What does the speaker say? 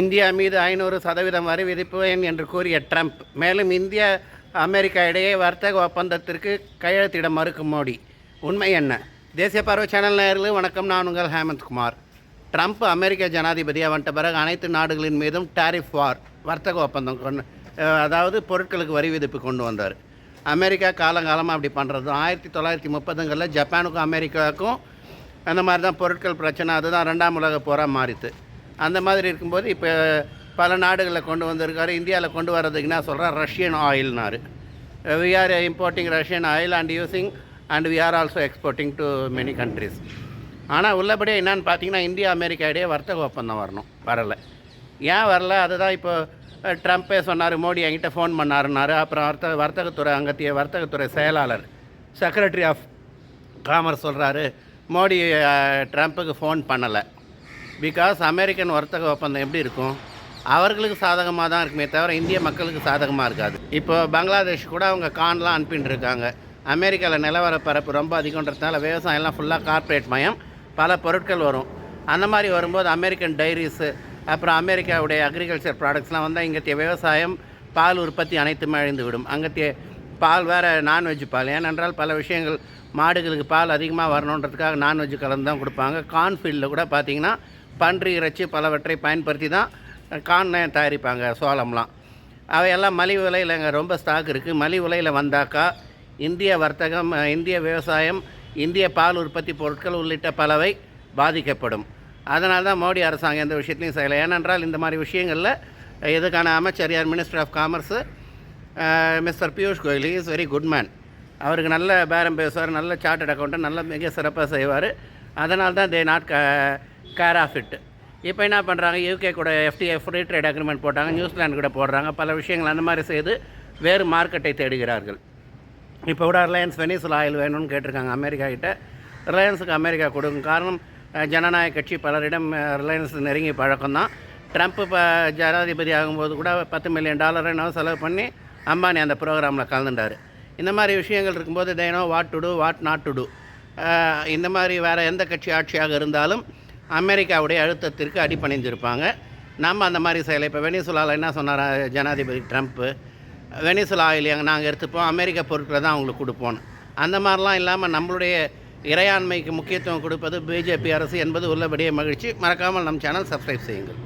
India மீது ஐநூறு சதவீதம் வரி விதிப்பேன் என்று கூறிய ட்ரம்ப் மேலும் இந்தியா அமெரிக்கா இடையே வர்த்தக ஒப்பந்தத்திற்கு கையெழுத்திட மறுக்கும் மோடி. உண்மை என்ன? தேசிய பறவை சேனல் நேயர்களுக்கு வணக்கம். நான் உங்கள் ஹேமந்த்குமார் ட்ரம்ப் அமெரிக்க ஜனாதிபதியாக வந்துட்ட பிறகு அனைத்து நாடுகளின் மீதும் டாரிஃப் வார் வர்த்தக ஒப்பந்தம் கொண்டு அதாவது பொருட்களுக்கு வரி விதிப்பு கொண்டு வந்தார். அமெரிக்கா காலங்காலமாக அப்படி பண்ணுறது ஆயிரத்தி தொள்ளாயிரத்தி முப்பதுங்களில் ஜப்பானுக்கும் அமெரிக்காவுக்கும் அந்த மாதிரி தான் பொருட்கள் பிரச்சனை. அதுதான் ரெண்டாம் உலக போராக மாறித்து. அந்த மாதிரி இருக்கும்போது இப்போ பல நாடுகளில் கொண்டு வந்திருக்காரு. இந்தியாவில் கொண்டு வர்றதுக்கு என்ன சொல்கிறார் Russian ஆயில்னாரு we are importing Russian oil and using and we are also exporting to many countries ஆனால் உள்ளபடியே என்னென்னு பார்த்தீங்கன்னா இந்தியா அமெரிக்கா இடையே வர்த்தக ஒப்பந்தம் வரணும். வரலை. ஏன் வரல? அதுதான் இப்போ uh, ட்ரம்ப்பே சொன்னார் மோடி என்கிட்ட ஃபோன் பண்ணாருனாரு அப்புறம் வர்த்தக வர்த்தகத்துறை அங்கத்திய வர்த்தகத்துறை செயலாளர் செக்ரட்டரி ஆஃப் காமர்ஸ் சொல்கிறாரு மோடி uh, ட்ரம்ப்புக்கு ஃபோன் பண்ணலை. பிகாஸ் அமெரிக்கன் வர்த்தக ஒப்பந்தம் எப்படி இருக்கும்? அவர்களுக்கு சாதகமாக தான் இருக்குமே தவிர இந்திய மக்களுக்கு சாதகமாக இருக்காது. இப்போ பங்களாதேஷ் கூட அவங்க கான்லாம் அனுப்பின்னு இருக்காங்க. அமெரிக்காவில் நிலவர பரப்பு ரொம்ப அதிகன்றதுனால விவசாயம்லாம் ஃபுல்லாக கார்ப்பரேட் மயம். பல பொருட்கள் வரும். அந்த மாதிரி வரும்போது அமெரிக்கன் டைரிஸு அப்புறம் அமெரிக்காவுடைய அக்ரிகல்ச்சர் ப்ராடக்ட்ஸ்லாம் வந்தால் இங்கத்திய விவசாயம் பால் உற்பத்தி அனைத்துமே அழிந்து விடும். அங்கத்திய பால் வேறு நான்வெஜ் பால். ஏனென்றால் பல விஷயங்கள் மாடுகளுக்கு பால் அதிகமாக வரணுன்றதுக்காக நான்வெஜ் கலந்து தான் கொடுப்பாங்க. கான்ஃபீல்டில் கூட பார்த்திங்கன்னா பன்றி இறைச்சி பலவற்றை பயன்படுத்தி தான் கான் தயாரிப்பாங்க சோளம்லாம். அவையெல்லாம் மலிவு விலையில் அங்கே ரொம்ப ஸ்டாக் இருக்குது மலிவு விலையில் வந்தாக்கா இந்திய வர்த்தகம் இந்திய விவசாயம் இந்திய பால் உற்பத்தி பொருட்கள் உள்ளிட்ட பலவை பாதிக்கப்படும். அதனால தான் மோடி அரசாங்கம் எந்த விஷயத்தையும் செய்யலை. ஏனென்றால் இந்த மாதிரி விஷயங்களில் இதுக்கான அமைச்சர் யார் minister of commerce mister Piyush Goyal is very good man அவருக்கு நல்ல பேரம் பேசுவார் நல்ல சார்ட்டட் அக்கௌண்ட்டை நல்ல மிக சிறப்பாக செய்வார். அதனால் தான் they not care of it இப்போ என்ன பண்ணுறாங்க யூகே கூட எஃப்டிஏ ஃப்ரீ ட்ரேட் அக்ரிமெண்ட் போட்டாங்க நியூசிலாந்து கூட போடுறாங்க பல விஷயங்கள் அந்த மாதிரி செய்து வேறு மார்க்கெட்டை தேடுகிறார்கள். இப்போ கூட ரிலையன்ஸ் வெனிசுலா ஆயில் வேணும்னு கேட்டிருக்காங்க அமெரிக்கா கிட்ட. ரிலையன்ஸுக்கு அமெரிக்கா கொடுக்கும் காரணம் ஜனநாயக கட்சி பலரிடம் ரிலையன்ஸ் நெருங்கிய பழக்கம் தான் ட்ரம்ப் இப்போ ஜனாதிபதி ஆகும்போது கூட பத்து மில்லியன் டாலர் என்ன செலவு பண்ணி அம்பானி அந்த ப்ரோக்ராமில் கலந்துட்டார். இந்த மாதிரி விஷயங்கள் இருக்கும்போது தேனோ what to do what not to do இந்த மாதிரி வேறு எந்த கட்சி ஆட்சியாக இருந்தாலும் அமெரிக்காவுடைய அழுத்தத்திற்கு அடிபணிந்திருப்பாங்க. நம்ம அந்த மாதிரி செய்யலை இப்போ வெனிசுலாவில் என்ன சொன்னார் ஜனாதிபதி ட்ரம்ப்பு வெனிசுலா ஆயில் நாங்கள் எடுத்துப்போம் அமெரிக்க பொருட்களை தான் அவங்களுக்கு கொடுப்போம் அந்த மாதிரிலாம் இல்லாமல் நம்மளுடைய இறையாண்மைக்கு முக்கியத்துவம் கொடுப்பது பிஜேபி அரசு என்பது உள்ளபடியே மகிழ்ச்சி. மறக்காமல் நம் சேனல் சப்ஸ்கிரைப் செய்யுங்கள்.